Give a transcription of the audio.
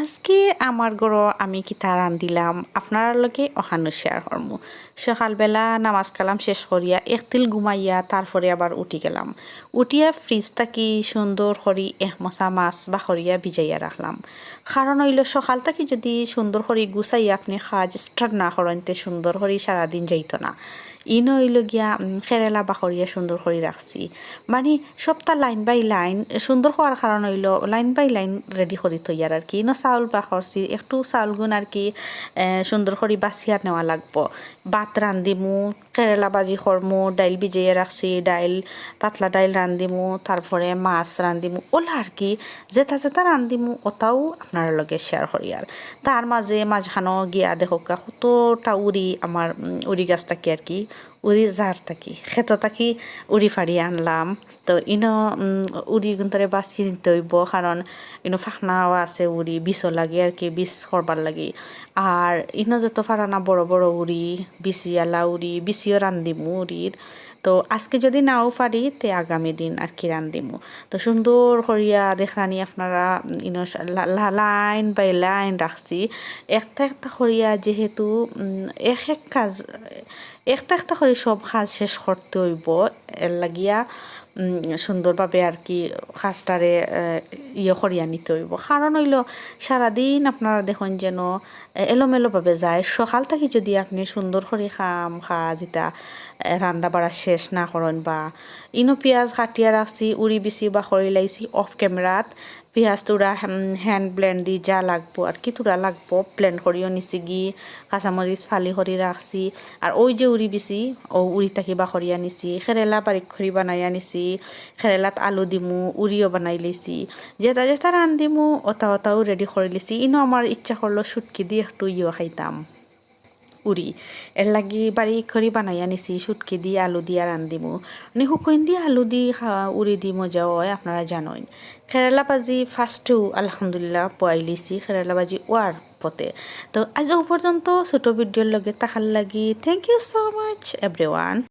আজকে আমার গড় আমি কিতা রান্ধিলাম? আপনার লগে অহানো শেয়ার করমু। সকালবেলা নামাজ কালাম শেষ করিয়া একতিল ঘুমাইয়া তারপরে আবার উঠি গেলাম। উঠিয়া ফ্রিজ থাকি সুন্দর এক মশা মাছ বা করিয়া ভিজাইয়া রাখলাম। কারণ হইল সকাল থাকি যদি সুন্দর করি গুছাইয়া আপনি কাজ স্টার্ট না করেন তে সুন্দর করি সারাদিন যাইত না। ইন হইল গিয়া কেরেলা বাখরিয়া সুন্দর করে রাখছি। মানে সপ্তাহ লাইন বাই লাইন সুন্দর হওয়ার কারণ হইল লাইন বাই লাইন রেডি করে থইয়ার আর কি। চাউল বাখরছি একটু চাউল গুণ আর কি সুন্দর করে বাছিয়া নেওয়া লাগবো। ভাত রান্ধিমু কেরেলা বাজি করমু ডাইল ভিজিয়ে রাখছি ডাইল পাতলা ডাইল রান্ধিমু তারপরে মাছ রান্ধিমু ওলা আর কি, যেটা যেটা রান্ধিমু ওটাও আপনার লগে শেয়ার করি আর তার মাঝে মাঝখানো গিয়া দেখো কতটা উড়ি আমার উড়ি গাছ থাকি আর কি উড়ি জার থাকি, খেত থাকি উড়ি ফাড়ি আনলাম। তো ইনো উড়ি গুন্তরে বাছি নিতে হইব কারণ ইনো ফাঁকনাও আছে উড়ি বিষও লাগে আর কি, বিষ করবার লাগে। আর ইনো যত ফারানা বড় বড় উড়ি বিচিয়ালা উড়ি, বিচিও রান্ধিমু উড়ির তো আজকে যদি নাও পারি তে আগামী দিন আর কি রান্ধিমু তো সুন্দর করিয়া দেখরানি আপনারা, ইনো লাইন বাই লাইন রাখছি একটা একটা করিয়া যেহেতু এক এক কাজ একটা একটা করে সব কাজ শেষ করতে হইব। এর লাগিয়া সুন্দরভাবে আর কি কাজটারে ইয়ে করিয়া নিতে হইব। কারণ হইল সারাদিন আপনারা দেখুন যেন এলোমেলোভাবে যায়। সকাল থেকে যদি আপনি সুন্দর করে খাম কাজ ইতা রান্দা বাড়া শেষ না করেন বা। ইনো পেঁয়াজ কাটিয়া রাখছি উড়ি বিচি বা খড়ি লাইছি অফ ক্যামেরাত পেঁয়াজ তোরা হ্যান্ড ব্লেন্ড দি যা লাগবো আর কি তোরা লাগবো ব্লেন্ড করিও নিছি গি কাঁচামরিচ ফালি করে রাখছি আর ওই যে উড়ি বিচি ও উড়ি তাকি বা করিয়া নিছি খেরেলা বারিক খড়ি বানাইয়া নিছি খেরেলাত আলু দিমু উড়িও বানাই লিছি। যেটা যেটা রান্ধিমু ওটা ওটাও রেডি করে লিছি। ইনো আমার ইচ্ছা করল শুটকি দিয়ে একটু ইয়ে খাইতাম উড়ি। এর লাগি বাড়ি খড়ি বানাই আনিছি সুটকি দিয়ে আলু দিয়া রান্ধিমু মানে শুকুইন দিয়ে আলু দি উড়ি দি মজা হয়, আপনারা জানেন খেরালা ভাজি ফার্স্টও আলহামদুলিল্লাহ পোয়াই লিছি খেরালা ভাজি ওয়ার পথে তো আজ পর্যন্ত ছোট ভিডিওর লগে তাহার লাগি thank you so much every